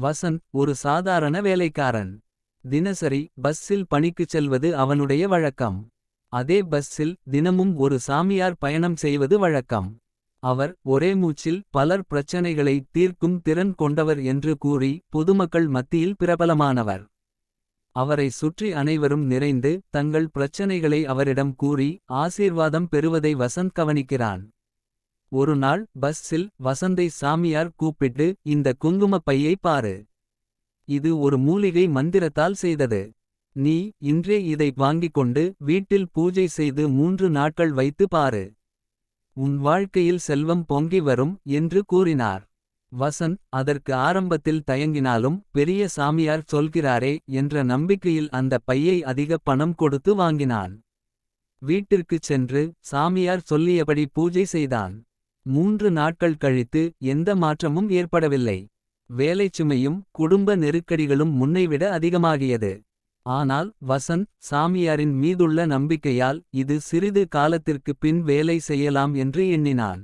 வசந்த் ஒரு சாதாரண வேலைக்காரன். தினசரி பஸ்ஸில் பணிக்குச் செல்வது அவனுடைய வழக்கம். அதே பஸ்ஸில் தினமும் ஒரு சாமியார் பயணம் செய்வது வழக்கம். அவர் ஒரே மூச்சில் பலர் பிரச்சனைகளை தீர்க்கும் திறன் கொண்டவர் என்று கூறி பொதுமக்கள் மத்தியில் பிரபலமானவர். அவரை சுற்றி அனைவரும் நிறைந்து தங்கள் பிரச்சனைகளை அவரிடம் கூறி ஆசீர்வாதம் பெறுவதை வசந்த் கவனிக்கிறான். ஒரு நாள் பஸ்ஸில் வசந்தை சாமியார் கூப்பிட்டு இந்த குங்குமப் பையை பாரு. இது ஒரு மூலிகை மந்திரத்தால் செய்தது. நீ இன்றே இதை வாங்கிக் கொண்டு வீட்டில் பூஜை செய்து மூன்று நாட்கள் வைத்து பாரு. உன் வாழ்க்கையில் செல்வம் பொங்கி வரும் என்று கூறினார். வசந்த் அதற்கு ஆரம்பத்தில் தயங்கினாலும் பெரிய சாமியார் சொல்கிறாரே என்ற நம்பிக்கையில் அந்த பையை அதிக பணம் கொடுத்து வாங்கினான். வீட்டிற்குச் சென்று சாமியார் சொல்லியபடி பூஜை செய்தான். மூன்று நாட்கள் கழித்து எந்த மாற்றமும் ஏற்படவில்லை. வேலைச்சுமையும் குடும்ப நெருக்கடிகளும் முன்னைவிட அதிகமாகியது. ஆனால் வசந்த் சாமியாரின் மீதுள்ள நம்பிக்கையால் இது சிறிது காலத்திற்குப் பின் வேலை செய்யலாம் என்று எண்ணினான்.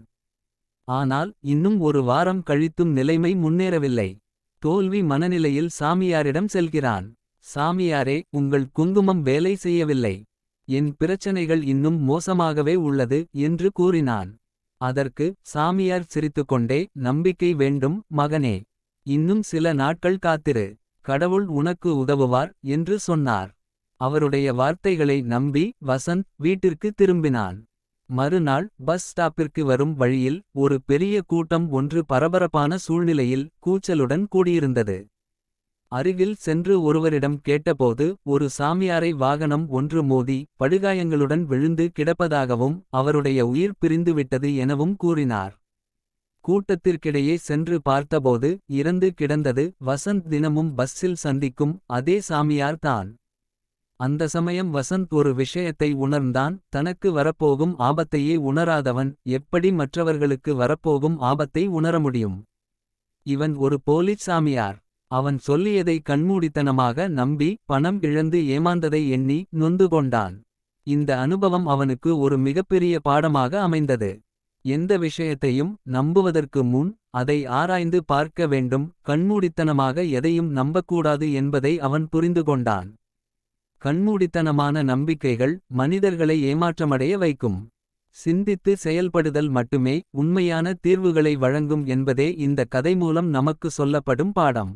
ஆனால் இன்னும் ஒரு வாரம் கழித்தும் நிலைமை முன்னேறவில்லை. தோல்வி மனநிலையில் சாமியாரிடம் செல்கிறான். சாமியாரே உங்கள் குங்குமம் வேலை செய்யவில்லை. என் பிரச்சனைகள் இன்னும் மோசமாகவே உள்ளது என்று கூறினான். அதற்கு சாமியார் சிரித்துக்கொண்டே நம்பிக்கை வேண்டும் மகனே. இன்னும் சில நாட்கள் காத்திரு. கடவுள் உனக்கு உதவுவார் என்று சொன்னார். அவருடைய வார்த்தைகளை நம்பி வசந்த் வீட்டிற்கு திரும்பினான். மறுநாள் பஸ் ஸ்டாப்பிற்கு வரும் வழியில் ஒரு பெரிய கூட்டம் ஒன்று பரபரப்பான சூழ்நிலையில் கூச்சலுடன் கூடியிருந்தது. அருகில் சென்று ஒருவரிடம் கேட்டபோது ஒரு சாமியாரை வாகனம் ஒன்று மோதி படுகாயங்களுடன் விழுந்து கிடப்பதாகவும் அவருடைய உயிர் பிரிந்துவிட்டது எனவும் கூறினார். கூட்டத்திற்கிடையே சென்று பார்த்தபோது இறந்து கிடந்தது வசந்த் தினமும் பஸ்ஸில் சந்திக்கும் அதே சாமியார் தான். அந்த சமயம் வசந்த் ஒரு விஷயத்தை உணர்ந்தான் தனக்கு வரப்போகும் ஆபத்தையே உணராதவன் எப்படி மற்றவர்களுக்கு வரப்போகும் ஆபத்தை உணர முடியும். இவன் ஒரு போலிச் சாமியார். அவன் சொல்லியதை கண்மூடித்தனமாக நம்பி பணம் இழந்து ஏமாந்ததை எண்ணி நொந்து கொண்டான். இந்த அனுபவம் அவனுக்கு ஒரு மிகப்பெரிய பாடமாக அமைந்தது. எந்த விஷயத்தையும் நம்புவதற்கு முன் அதை ஆராய்ந்து பார்க்க வேண்டும் கண்மூடித்தனமாக எதையும் நம்பக்கூடாது என்பதை அவன் புரிந்து கொண்டான். கண்மூடித்தனமான நம்பிக்கைகள் மனிதர்களை ஏமாற்றமடைய வைக்கும். சிந்தித்து செயல்படுதல் மட்டுமே உண்மையான தீர்வுகளை வழங்கும் என்பதே இந்த கதை மூலம் நமக்கு சொல்லப்படும் பாடம்.